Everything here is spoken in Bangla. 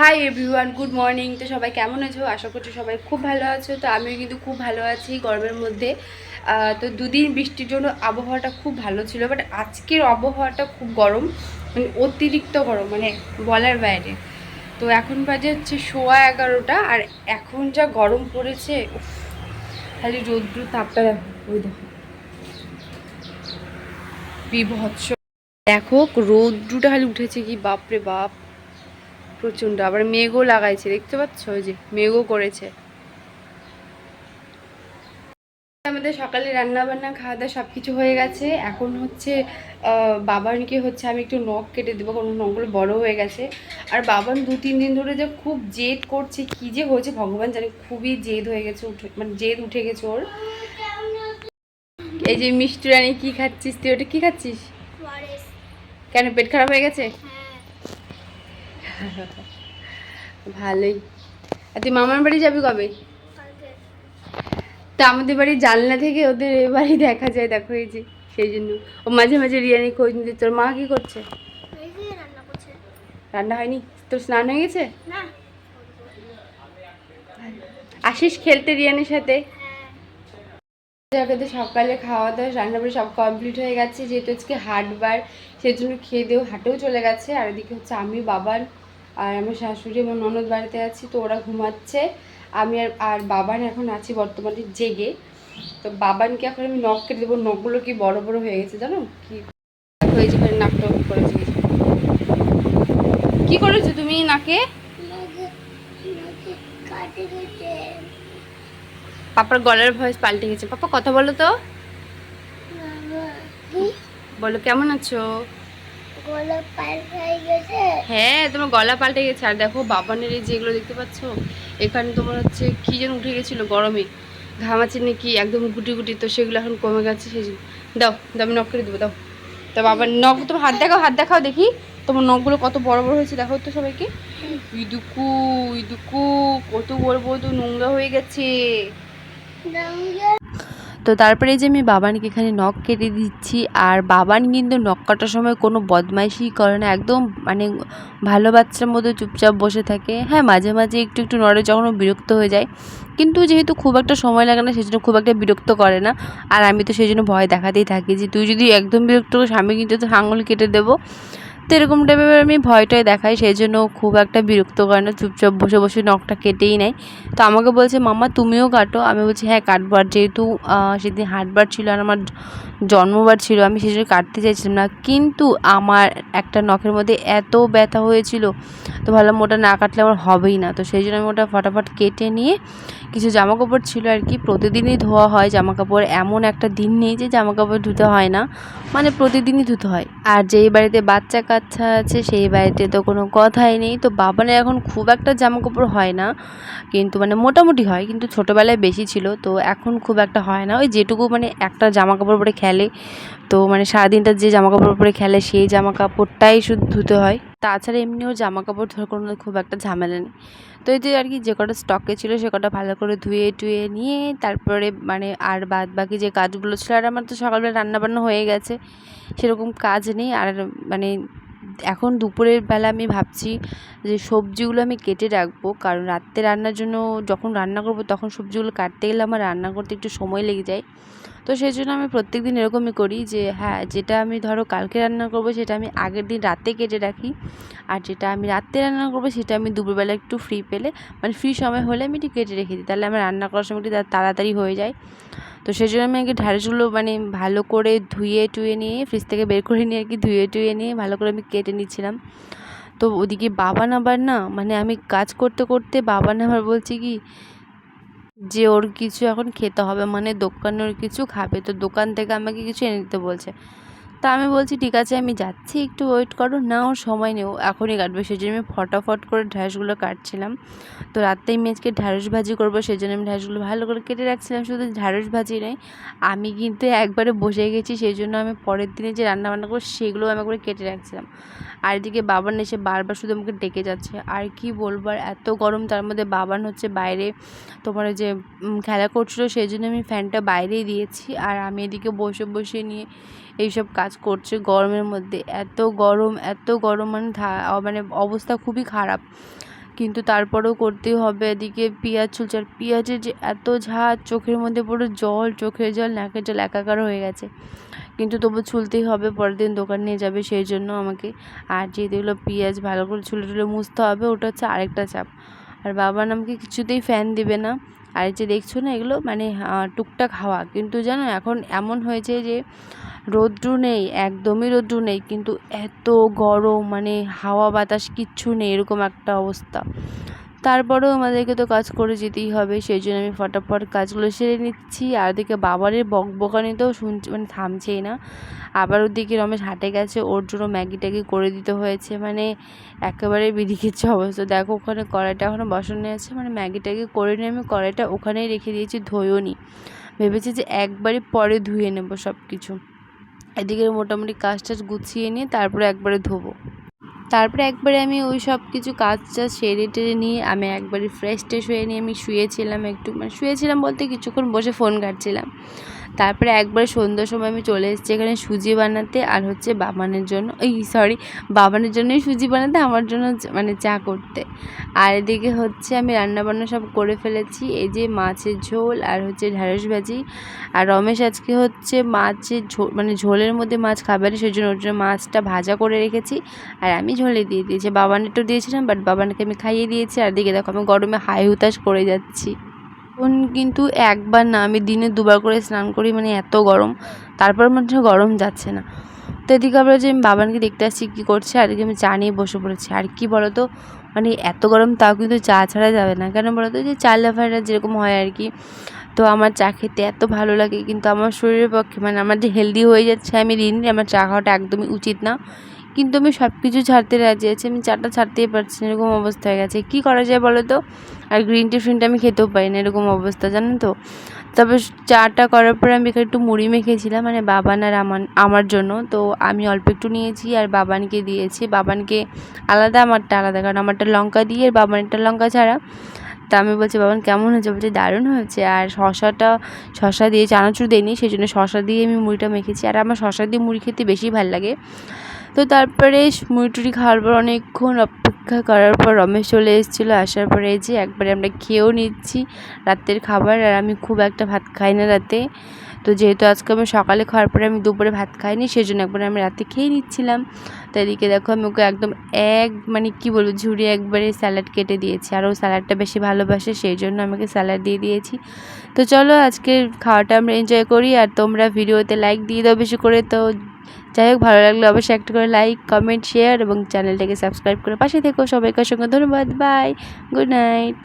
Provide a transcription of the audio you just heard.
হাই এভরিওয়ান গুড মর্নিং তো সবাই কেমন আছো? আশা করছি সবাই খুব ভালো আছো। তো আমিও কিন্তু খুব ভালো আছি গরমের মধ্যে। তো দুদিন বৃষ্টির জন্য আবহাওয়াটা খুব ভালো ছিল বাট আজকের আবহাওয়াটা খুব গরম মানে অতিরিক্ত গরম মানে বলার বাইরে। তো এখন বাজে হচ্ছে সোয়া এগারোটা, আর এখন যা গরম পড়েছে খালি রৌদ্র তাপটা দেখো, ওই দেখো। বিভৎস। দেখো, রৌদ্রটা খালি উঠেছে কি, বাপরে বাপ। প্রচণ্ড। আবার মেঘও লাগাইছে দেখতে পাচ্ছ? যে মেঘও করেছে। আমাদের সকালে রান্না বান্না খাওয়া দাওয়া সব কিছু হয়ে গেছে। এখন হচ্ছে বাবানকে হচ্ছে আমি একটু নখ কেটে দেবো কারণ নখগুলো বড় হয়ে গেছে। আর বাবান দু তিন দিন ধরে যে খুব জেদ করছে কি যে হয়েছে ভগবান জানে খুবই জেদ হয়ে গেছে উঠে মানে জেদ উঠে গেছে ওর। এই যে মিষ্টি রানি কি খাচ্ছিস তুই? ওটা কি খাচ্ছিস? কেন পেট খারাপ হয়ে গেছে? ভালোই। আর তুই মামার বাড়ি যাবি কবে? তা আমাদের বাড়ির জানলা থেকে ওদের এ বাড়ি দেখা যায় দেখো এই যে সেই জন্য। ও মাঝে মাঝে রিয়ানি খোঁজ নিতে তোর মা কি করছে? রান্না হয়নি? তোর স্নান হয়ে গেছে? আসিস খেলতে রিয়ানের সাথে? জায়গাতে সকালে খাওয়া দাওয়া রান্না বাড়ি সব কমপ্লিট হয়ে গেছে যেহেতু আজকে হাটবার সেই জন্য খেয়ে দিয়েও হাটেও চলে গেছে আর এদিকে হচ্ছে আমি বাবার আর আমার শাশুড়ি আমার ননদ বাড়িতে আছি তো ওরা ঘুমাচ্ছে। আমি আর আর বাবান এখন আছি বর্তমানে জেগে। তো বাবানকে এখন আমি নখ কেটে দেবো। নখগুলো কি বড় বড় হয়ে গেছে জানো? কি যে এখানে নাকটা ওরকম করেছে কি করেছ তুমি নাকে? পাপার গলার ভয়েস পাল্টে গেছে। পাপা কথা বলো তো। বলো কেমন আছো? হ্যাঁ তোমার গলা পাল্টে গেছে। আর দেখো বাবানের এই যেগুলো দেখতে পাচ্ছ এখানে তোমার হচ্ছে কি যেন উঠে গেছিল গরমে। ঘামাচ্ছে নাকি একদম গুটি গুটি তো সেগুলো এখন কমে গেছে সেই দাও দাও আমি নখ করে দেবো দাও। তা বাবার নখ তোমার হাত দেখাও হাত দেখাও দেখি। তোমার নখগুলো কত বড় বড় হয়েছে দেখো তো সবাইকে। ইদুকু ইদুকু কত বড় বড় তো নোংরা হয়ে গেছে। তো তারপরে যে আমি বাবানকে এখানে নখ কেটে দিচ্ছি, আর বাবান কিন্তু নখ কাটার সময় কোনো বদমাইশি করে না, একদম মানে ভালো বাচ্চার মতো চুপচাপ বসে থাকে। হ্যাঁ মাঝে মাঝে একটু একটু নড়ে যখন বিরক্ত হয়ে যায়। কিন্তু যেহেতু খুব একটা সময় লাগে না সেই জন্য খুব একটা বিরক্ত করে না। আর আমি তো সেই জন্য ভয় দেখাতেই থাকি যে, তুই যদি একদম বিরক্ত করিস আমি কিন্তু তো আঙুল কেটে দেবো। তো এরকম টাইপের আমি ভয়টাই দেখাই, সেই জন্য খুব একটা বিরক্ত করে না, চুপচাপ বসে বসে নখটা কেটেই নেয়। তো আমাকে বলছে মামা তুমিও কাটো। আমি বলছি হ্যাঁ কাটবার যেহেতু সেদিন হাটবার ছিল আর আমার জন্মবার ছিল, আমি সেই জন্য কাটতে চাইছিলাম না। কিন্তু আমার একটা নখের মধ্যে এত ব্যথা হয়েছিল, তো ভাবলাম ওটা না কাটলে আমার হবেই না। তো সেই জন্য আমি ওটা ফটাফট কেটে নিয়ে, কিছু জামা কাপড় ছিল আর কি, প্রতিদিনই ধোয়া হয় জামা কাপড় এমন একটা দিন নেই যে জামা কাপড় ধুতে হয় না মানে প্রতিদিনই ধুতে হয়। আর যেই বাড়িতে বাচ্চা কাচ্চা আছে, সেই বাড়িতে তো কোনো কথাই নেই। তো বাবানের এখন খুব একটা জামা কাপড় হয় না, কিন্তু মানে মোটামুটি হয়, কিন্তু ছোটোবেলায় বেশি ছিল, তো এখন খুব একটা হয় না। ওই যেটুকু মানে একটা জামা কাপড় পরে খেলে, তো মানে সারাদিনটা যে জামা কাপড় পরে খেলে, সেই জামা কাপড়টাই শুধু ধুতে হয়। তাছাড়া এমনিও জামা কাপড় ধোয়ার কোনো খুব একটা ঝামেলা নেই। তো এই যে আর কি, যে কটা স্টকে ছিল, সে কটা ভালো করে ধুয়ে টুয়ে নিয়ে, তারপরে মানে আর বাদ বাকি যে কাজগুলো ছিল, আর আমার তো সকালবেলা রান্না বান্না হয়ে গেছে, সেরকম কাজ নেই। আর মানে এখন দুপুরের বেলা আমি ভাবছি যে সবজিগুলো আমি কেটে রাখব, কারণ রাত্রে রান্নার জন্য যখন রান্না করব তখন সবজিগুলো কাটতে গেলে আমার রান্না করতে একটু সময় লেগে যায়। তো সেই জন্য আমি প্রত্যেক দিন এরকমই করি যে হ্যাঁ যেটা আমি ধরো কালকে রান্না করব সেটা আমি আগের দিন রাতে কেটে রাখি। আর যেটা আমি রাত্রে রান্না করব সেটা আমি দুপুরবেলা একটু ফ্রি পেলে মানে ফ্রি সময় হলে আমি একটু কেটে রেখে দিই। তাহলে আমার রান্না করার সময় একটু তাড়াতাড়ি হয়ে যায়। তো সেই জন্য আমি আগে ঢ্যাঁড়সগুলো মানে ভালো করে ধুয়ে টুয়ে নিয়ে ফ্রিজ থেকে বের করে নিয়ে আর কি ধুয়ে টুয়ে নিয়ে ভালো করে আমি কেটে নিচ্ছিলাম। তো ওদিকে বাবান আবার না মানে আমি কাজ করতে করতে বাবান আবার বলছে কি যে ওর কিছু এখন খেতে হবে মানে দোকানে ওর কিছু খাবে। তো দোকান থেকে আমাকে কিছু এনে দিতে বলছে। তা আমি বলছি, ঠিক আছে, আমি যাচ্ছি, একটু ওয়েট করো না ওর সময় নেও। এখনই কাটবে সেই জন্য আমি ফটাফট করে ঢ্যাঁড়সগুলো কাটছিলাম। তো রাত্রেই আমি আজকে ঢ্যাঁড়স ভাজি করব সেই জন্য আমি ঢ্যাঁড়সগুলো ভালো করে কেটে রাখছিলাম, শুধু ঢ্যাঁড়স ভাজি নয় আমি কিন্তু একবারে বসে গেছি সেই জন্য আমি পরের দিনে যে রান্না বান্না করব, সেগুলো আমি করে কেটে রাখছিলাম। আর এদিকে বাবান এসে বারবার শুধু আমাকে ডেকে যাচ্ছে। আর কি বলব, আর এত গরম, তার মধ্যে বাবান হচ্ছে বাইরে তোমার যে খেলা করছিল সেই জন্য আমি ফ্যানটা বাইরেই দিয়েছি। আর আমি এদিকে বসে বসে নিয়ে এইসব কাজ করছে গরমের মধ্যে। এত গরম এত গরম মানে মানে অবস্থা খুবই খারাপ। কিন্তু তারপরেও করতেই হবে এদিকে পেঁয়াজ ছুলছে। আর পেঁয়াজের যে এত ঝাঁজ, চোখের মধ্যে পুরো জল, চোখের জল, নাকের জল একাকার হয়ে গেছে। কিন্তু তবু ছুলতেই হবে, পরের দিন দোকান নিয়ে যাবে সেই জন্য আমাকে। আর যেহেতু এগুলো পেঁয়াজ ভালো করে ছুলে টুলে মুছতে হবে, ওটা হচ্ছে আরেকটা চাপ। আর বাবা আমাকে কিছুতেই ফ্যান দিবে না। আর যে দেখছ না এগুলো মানে টুকটাক হাওয়া। কিন্তু জানো এখন এমন হয়েছে যে রৌদ্র নেই, একদমই রৌদ্র নেই, কিন্তু এত গরম মানে হাওয়া বাতাস কিচ্ছু নেই, এরকম একটা অবস্থা। তারপরেও আমাদেরকে তো কাজ করে যেতেই হবে, সেই জন্য আমি ফটাফট কাজগুলো সেরে নিচ্ছি। আর ওদিকে বাবারের বক তো শুনছি মানে থামছেই না। আবার ওদিকে রমেশ হাটে গেছে, ওর জন্য ম্যাগি ট্যাগি করে দিতে হয়েছে মানে একেবারে বিধিকিচ্ছে অবস্থা। দেখো ওখানে কড়াইটা এখনও বসানো আছে মানে ম্যাগি ট্যাগি করে নিয়ে আমি কড়াইটা ওখানেই রেখে দিয়েছি ধুয়েও নি। ভেবেছি যে একবারই পরে ধুয়ে নেব সব কিছু এদিকে মোটামুটি কাজ টাজ গুছিয়ে নিয়ে তারপরে একবারে ধোবো। তারপরে একবারে আমি ওই সব কিছু কাজ টাজ সেরে টেরে নিয়ে আমি একবারে ফ্রেশ ট্রেশ হয়ে নিয়ে আমি শুয়েছিলাম একটু মানে শুয়েছিলাম বলতে কিছুক্ষণ বসে ফোন ঘাটছিলাম। তারপরে একবারে সন্ধ্যার সময় আমি চলে এসেছি এখানে সুজি বানাতে আর হচ্ছে বাবানের জন্য, এই সরি বাবানের জন্যই সুজি বানাতে, আমার জন্য মানে চা করতে। আর এদিকে হচ্ছে আমি রান্নাবান্না সব করে ফেলেছি, এই যে মাছের ঝোল আর হচ্ছে ঢ্যাঁড়স ভাজি। আর রমেশ আজকে হচ্ছে মাছের ঝোল মানে ঝোলের মধ্যে মাছ খাবে সেই জন্য ওর জন্য মাছটা ভাজা করে রেখেছি। আর আমি ঝোলে দিয়ে দিয়েছি বাবানেরটাও দিয়েছিলাম বাট বাবানকে আমি খাইয়ে দিয়েছি। আর দিকে দেখো আমি গরমে হাই হুতাশ করে যাচ্ছি। এখন কিন্তু একবার না, আমি দিনে দুবার করে স্নান করি মানে এত গরম। তারপর মনে গরম যাচ্ছে না। তো এদিকে আবার যে আমি বাবানকে দেখতে আসছি কী করছে, আর এদিকে আমি চা নিয়ে বসে পড়েছি। আর কি বলো তো মানে এত গরম তাও কিন্তু চা ছাড়া যাবে না। কেন বলো তো যে চা লাভাররা যেরকম হয় আর কি। তো আমার চা খেতে এত ভালো লাগে, কিন্তু আমার শরীরের পক্ষে মানে আমার যে হেলদি হয়ে যাচ্ছে আমি দিন আমার চা খাওয়াটা একদমই উচিত না। কিন্তু আমি সব কিছু ছাড়তে রাজি আছি। আমি চাটা ছাড়তেই পারছি না, এরকম অবস্থা হয়ে গেছে। কী করা যায় বলো তো? আর গ্রিন টি ফ্রিনটি আমি খেতেও পারি না, এরকম অবস্থা জানেন তো? তবে চাটা করার পরে আমি একটু মুড়ি মেখেছিলাম মানে বাবান আর আমার আমার জন্য। তো আমি অল্প একটু নিয়েছি আর বাবানকে দিয়েছি। বাবানকে আলাদা, আমারটা আলাদা, কারণ আমারটা লঙ্কা দিয়ে আর বাবানেরটা লঙ্কা ছাড়া। তা আমি বলছি, বাবান, কেমন হয়েছে? বলছে, দারুণ হয়েছে। আর শশাটা, শশা দিয়ে চানাচুর দিইনি সেই জন্য শশা দিয়ে আমি মুড়িটা মেখেছি। আর আমার শশা দিয়ে মুড়ি খেতে বেশি ভালো লাগে। তো তারপরে মুড়ি টুড়ি খাওয়ার পর অনেকক্ষণ অপেক্ষা করার পর রমেশ চলে এসেছিল। আসার পরে যে একবারে আমরা খেয়েও নিচ্ছি রাতের খাবার আর আমি খুব একটা ভাত খাই না রাতে। তো যেহেতু আজকে আমি সকালে খাওয়ার পরে আমি দুপুরে ভাত খাইনি সেই জন্য একবারে আমি রাতে খেয়ে নিচ্ছিলাম। তো এদিকে দেখো আমি ওকে একদম এক মানে কি বলব, ঝুড়ি একবারে স্যালাড কেটে দিয়েছি আর ও স্যালাডটা বেশি ভালোবাসে সেই জন্য আমাকে স্যালাড দিয়ে দিয়েছি। তো চলো আজকে খাওয়াটা আমরা এনজয় করি আর তোমরা ভিডিওতে লাইক দিয়ে দাও বেশি করে। তো যাই হোক, ভালো লাগলে অবশ্যই একটা করে লাইক কমেন্ট শেয়ার এবং চ্যানেলটাকে সাবস্ক্রাইব করে পাশে থেকো। সবাইকার সঙ্গে ধন্যবাদ। Bye good night